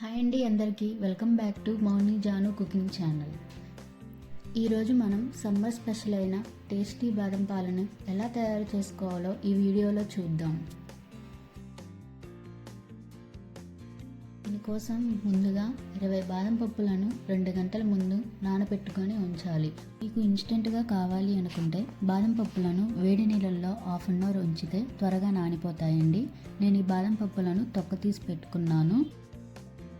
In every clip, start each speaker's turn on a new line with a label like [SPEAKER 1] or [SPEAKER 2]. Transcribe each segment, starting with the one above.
[SPEAKER 1] Hi అండి అందరికీ. Welcome back to Mouni Janu cooking channel. ఈరోజు మనం సమ్మర్ స్పెషల్ అయిన టేస్టీ బాదం పాలను ఎలా తయారు చేసుకోవాలో ఈ వీడియోలో చూద్దాం. దీనికోసం ముందుగా ఇరవై బాదం పప్పులను రెండు గంటల ముందు నానబెట్టుకొని ఉంచాలి. మీకు ఇన్స్టెంట్గా కావాలి అనుకుంటే బాదం పప్పులను వేడి నీళ్ళల్లో హాఫ్ అన్ అవర్ ఉంచితే త్వరగా నానిపోతాయండి. నేను ఈ బాదం పప్పులను తొక్క తీసి పెట్టుకున్నాను.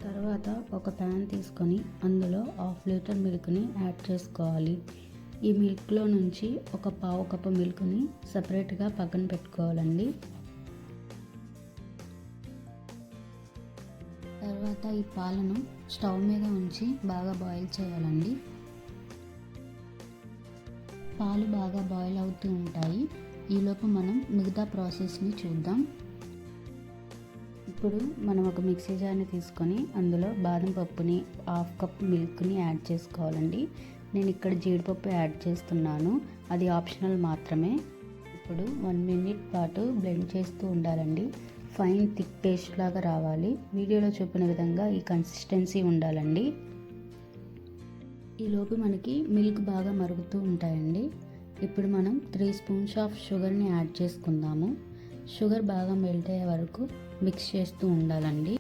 [SPEAKER 1] తర్వాత ఒక ప్యాన్ తీసుకొని అందులో హాఫ్ లీటర్ మిల్క్ని యాడ్ చేసుకోవాలి. ఈ మిల్క్లో నుంచి ఒక పావు కప్పు మిల్క్ని సపరేట్గా పక్కన పెట్టుకోవాలండి. తర్వాత ఈ పాలను స్టవ్ మీద ఉంచి బాగా బాయిల్ చేయాలండి. పాలు బాగా బాయిల్ అవుతూ ఉంటాయి. ఈలోపు మనం మిగతా ప్రాసెస్ని చూద్దాం. ఇప్పుడు మనం ఒక మిక్సీ జార్ని తీసుకొని అందులో బాదం పప్పుని హాఫ్ కప్ మిల్క్ని యాడ్ చేసుకోవాలండి. నేను ఇక్కడ జీడిపప్పు యాడ్ చేస్తున్నాను. అది ఆప్షనల్ మాత్రమే. ఇప్పుడు వన్ మినిట్ పాటు బ్లెండ్ చేస్తూ ఉండాలండి. ఫైన్ థిక్ పేస్ట్ లాగా రావాలి. వీడియోలో చూపిన విధంగా ఈ కన్సిస్టెన్సీ ఉండాలండి. ఈలోపు మనకి మిల్క్ బాగా మరుగుతూ ఉంటాయండి. ఇప్పుడు మనం త్రీ స్పూన్స్ ఆఫ్ షుగర్ని యాడ్ చేసుకుందాము. షుగర్ బాగా మెల్ట్ అయ్యే వరకు మిక్స్ చేస్తూ ఉండాలండి.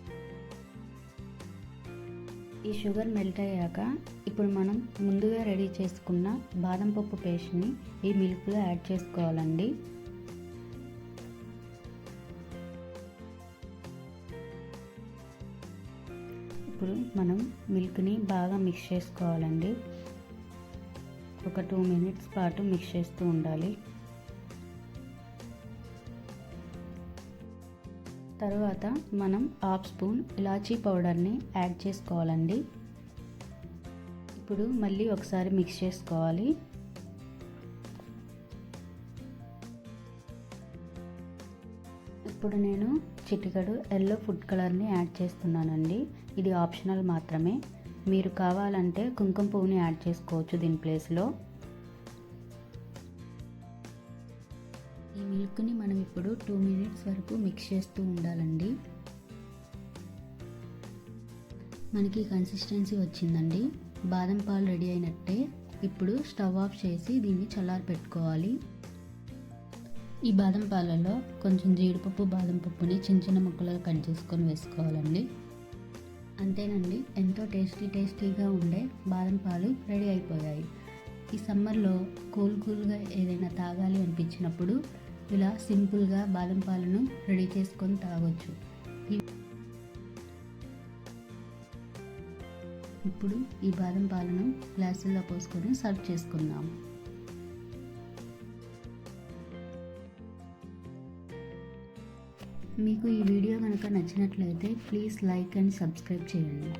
[SPEAKER 1] ఈ షుగర్ మెల్ట్ అయ్యాక ఇప్పుడు మనం ముందుగా రెడీ చేసుకున్న బాదం పప్పు పేస్ట్ని ఈ మిల్క్లో యాడ్ చేసుకోవాలండి. ఇప్పుడు మనం మిల్క్ని బాగా మిక్స్ చేసుకోవాలండి. ఒక టూ మినిట్స్ పాటు మిక్స్ చేస్తూ ఉండాలి. తర్వాత మనం హాఫ్ స్పూన్ ఇలాచీ పౌడర్ని యాడ్ చేసుకోవాలండి. ఇప్పుడు మళ్ళీ ఒకసారి మిక్స్ చేసుకోవాలి. ఇప్పుడు నేను చిటికడు ఎల్లో ఫుడ్ కలర్ని యాడ్ చేస్తున్నానండి. ఇది ఆప్షనల్ మాత్రమే. మీరు కావాలంటే కుంకుమ పువ్వుని యాడ్ చేసుకోవచ్చు దీని ప్లేస్లో. ఈ మిల్క్ని మనం ఇప్పుడు టూ మినిట్స్ వరకు మిక్స్ చేస్తూ ఉండాలండి. మనకి కన్సిస్టెన్సీ వచ్చిందండి. బాదం పాలు రెడీ అయినట్టే ఇప్పుడు స్టవ్ ఆఫ్ చేసి దీన్ని చల్లారి పెట్టుకోవాలి. ఈ బాదం పాలలో కొంచెం జీడిపప్పు బాదం పప్పుని చిన్న చిన్న ముక్కలుగా కట్ చేసుకొని వేసుకోవాలండి. అంతేనండి ఎంతో టేస్టీ టేస్టీగా ఉండే బాదం పాలు రెడీ అయిపోయాయి. ఈ సమ్మర్లో కూల్ కూల్గా ఏదైనా తాగాలి అనిపించినప్పుడు ఇలా సింపుల్గా బాదం పాలను రెడీ చేసుకొని తాగొచ్చు. ఇప్పుడు ఈ బాదం పాలను గ్లాసుల్లో పోసుకొని సర్వ్ చేసుకుందాం. మీకు ఈ వీడియో కనుక నచ్చినట్లయితే ప్లీజ్ లైక్ అండ్ సబ్స్క్రైబ్ చేయండి.